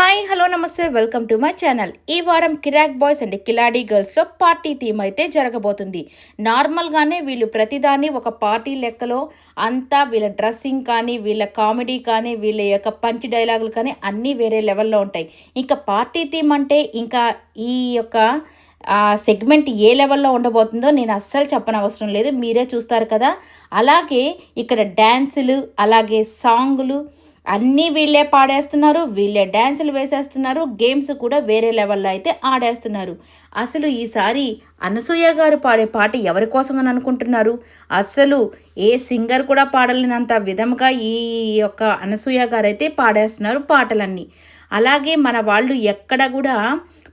Hi hello నమస్తే welcome to my channel. ఈ వారం కిరాక్ బాయ్స్ అండ్ కిలాడీ గర్ల్స్లో పార్టీ థీమ్ అయితే జరగబోతుంది. నార్మల్గానే వీళ్ళు ప్రతిదాన్ని ఒక పార్టీ లెక్కలో అంతా వీళ్ళ డ్రెస్సింగ్ కానీ వీళ్ళ కామెడీ కానీ వీళ్ళ యొక్క పంచ్ డైలాగులు కానీ అన్నీ వేరే లెవెల్లో ఉంటాయి. ఇంకా పార్టీ థీమ్ అంటే ఇంకా ఈ యొక్క సెగ్మెంట్ ఏ లెవెల్లో ఉండబోతుందో నేను అస్సలు చెప్పనవసరం లేదు. మీరే చూస్తారు కదా. అలాగే ఇక్కడ డ్యాన్సులు అలాగే సాంగులు అన్నీ వీళ్ళే పాడేస్తున్నారు వీళ్ళే డ్యాన్సులు వేసేస్తున్నారు గేమ్స్ కూడా వేరే లెవెల్లో అయితే ఆడేస్తున్నారు. అసలు ఈసారి అనసూయ గారు పాడే పాట ఎవరి కోసమని అనుకుంటున్నారు? అసలు ఏ సింగర్ కూడా పాడలేనంత విధంగా ఈ యొక్క అనసూయ గారు అయితే పాడేస్తున్నారు పాటలన్నీ. అలాగే మన వాళ్ళు ఎక్కడ కూడా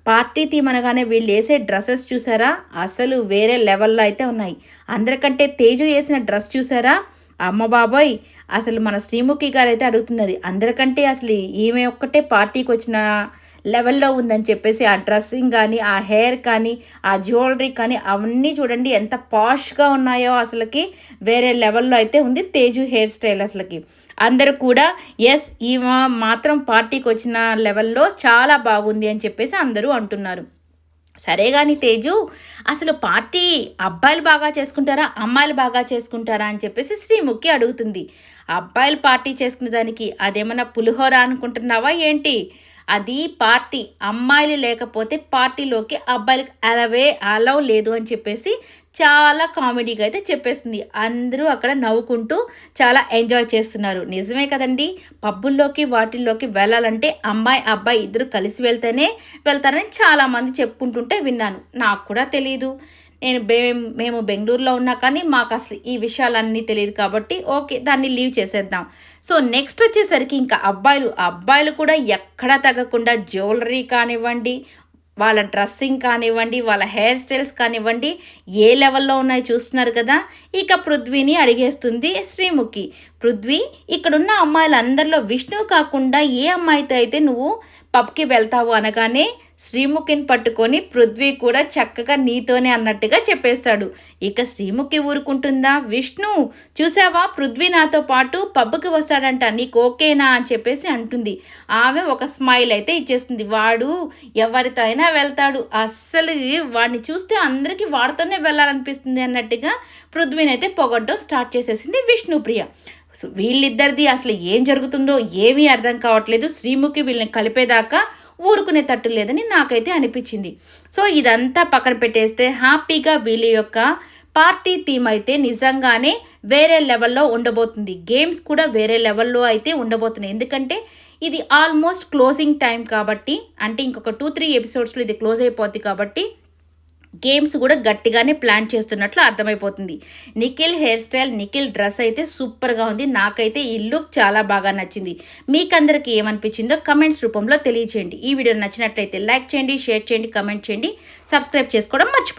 పార్టీ థీమ్ అనగానే వీళ్ళు వేసే డ్రెస్సెస్ చూసారా? అసలు వేరే లెవెల్లో అయితే ఉన్నాయి. అందరికంటే తేజు వేసిన డ్రెస్ చూసారా? అమ్మ బాబోయ్ అసలు మన శ్రీముఖి గారు అయితే అడుగుతున్నది అందరికంటే అసలు ఈమె ఒక్కటే పార్టీకి వచ్చిన లెవెల్లో ఉందని చెప్పేసి ఆ డ్రెస్సింగ్ కానీ ఆ హెయిర్ కానీ ఆ జ్యువెలరీ కానీ అవన్నీ చూడండి ఎంత పాష్గా ఉన్నాయో అసలుకి. వేరే లెవెల్లో అయితే ఉంది తేజు హెయిర్ స్టైల్ అసలుకి. అందరూ కూడా ఎస్ ఈమె మాత్రం పార్టీకి వచ్చిన లెవెల్లో చాలా బాగుంది అని చెప్పేసి అందరూ అంటున్నారు. సరే కానీ తేజు అసలు పార్టీ అబ్బాయిలు బాగా చేసుకుంటారా అమ్మాయిలు బాగా చేసుకుంటారా అని చెప్పేసి శ్రీముఖి అడుగుతుంది. అబ్బాయిలు పార్టీ చేసుకునే దానికి అదేమన్నా పులిహోర అనుకుంటున్నావా ఏంటి? అది పార్టీ అమ్మాయిలు లేకపోతే పార్టీలోకి అబ్బాయిలకి అలవే అలవ్ లేదు అని చెప్పేసి చాలా కామెడీగా అయితే చెప్పేస్తుంది. అందరూ అక్కడ నవ్వుకుంటూ చాలా ఎంజాయ్ చేస్తున్నారు. నిజమే కదండి. పబ్బుల్లోకి వాటిల్లోకి వెళ్ళాలంటే అమ్మాయి అబ్బాయి ఇద్దరు కలిసి వెళ్తేనే వెళ్తారని చాలామంది చెప్పుకుంటుంటే విన్నాను. నాకు కూడా తెలియదు నేను మేము బెంగళూరులో ఉన్నా కానీ మాకు అసలు ఈ విషయాలన్నీ తెలియదు కాబట్టి ఓకే దాన్ని లీవ్ చేసేద్దాం. సో నెక్స్ట్ వచ్చేసరికి ఇంకా అబ్బాయిలు అబ్బాయిలు కూడా ఎక్కడా తగ్గకుండా జ్యువెలరీ కానివ్వండి వాళ్ళ డ్రెస్సింగ్ కానివ్వండి వాళ్ళ హెయిర్ స్టైల్స్ కానివ్వండి ఏ లెవెల్లో ఉన్నాయి చూస్తున్నారు కదా? ఇక పృథ్వీని అడిగేస్తుంది శ్రీముఖి. పృథ్వీ ఇక్కడున్న అమ్మాయిలందరిలో విష్ణువు కాకుండా ఏ అమ్మాయితో అయితే నువ్వు పబ్కి వెళ్తావు అనగానే శ్రీముఖిని పట్టుకొని పృథ్వీ కూడా చక్కగా నీతోనే అన్నట్టుగా చెప్పేస్తాడు. ఇక శ్రీముఖి ఊరుకుంటుందా? విష్ణు చూసావా? పృథ్వీ నాతో పాటు పబ్కి వస్తాడంట. నీకు ఓకేనా? అని చెప్పేసి అంటుంది. ఆమె ఒక స్మైల్ అయితే ఇచ్చేస్తుంది. వాడు ఎవరితో అయినా వెళ్తాడు. అస్సలు వాడిని చూస్తే అందరికీ వాడితోనే వెళ్ళాలనిపిస్తుంది అన్నట్టుగా పృథ్వీని అయితే పొగడ్డం స్టార్ట్ చేసేసింది విష్ణుప్రియ. వీళ్ళిద్దరిది అసలు ఏం జరుగుతుందో ఏమీ అర్థం కావట్లేదు. శ్రీముఖి వీళ్ళని కలిపేదాకా ఊరుకునే తట్టు లేదని నాకైతే అనిపించింది. సో ఇదంతా పక్కన పెట్టేస్తే హ్యాపీగా వీళ్ళ యొక్క పార్టీ థీమ్ అయితే నిజంగానే వేరే లెవెల్లో ఉండబోతుంది. గేమ్స్ కూడా వేరే లెవెల్లో అయితే ఉండబోతున్నాయి. ఎందుకంటే ఇది ఆల్మోస్ట్ క్లోజింగ్ టైం కాబట్టి అంటే ఇంకొక టూ త్రీ ఎపిసోడ్స్లో ఇది క్లోజ్ అయిపోద్ది కాబట్టి గేమ్స్ కూడా గట్టిగానే ప్లాన్ చేస్తున్నట్లు అర్థమైపోతుంది. Nikhil hair style Nikhil dress అయితే సూపర్గా ఉంది. నాకైతే ఈ లుక్ చాలా బాగా నచ్చింది. మీకందరికీ ఏమనిపించిందో కమెంట్స్ రూపంలో తెలియచేయండి. ఈ వీడియో నచ్చినట్లయితే లైక్ చేయండి షేర్ చేయండి కమెంట్ చేయండి. సబ్స్క్రైబ్ చేసుకోవడం మర్చిపో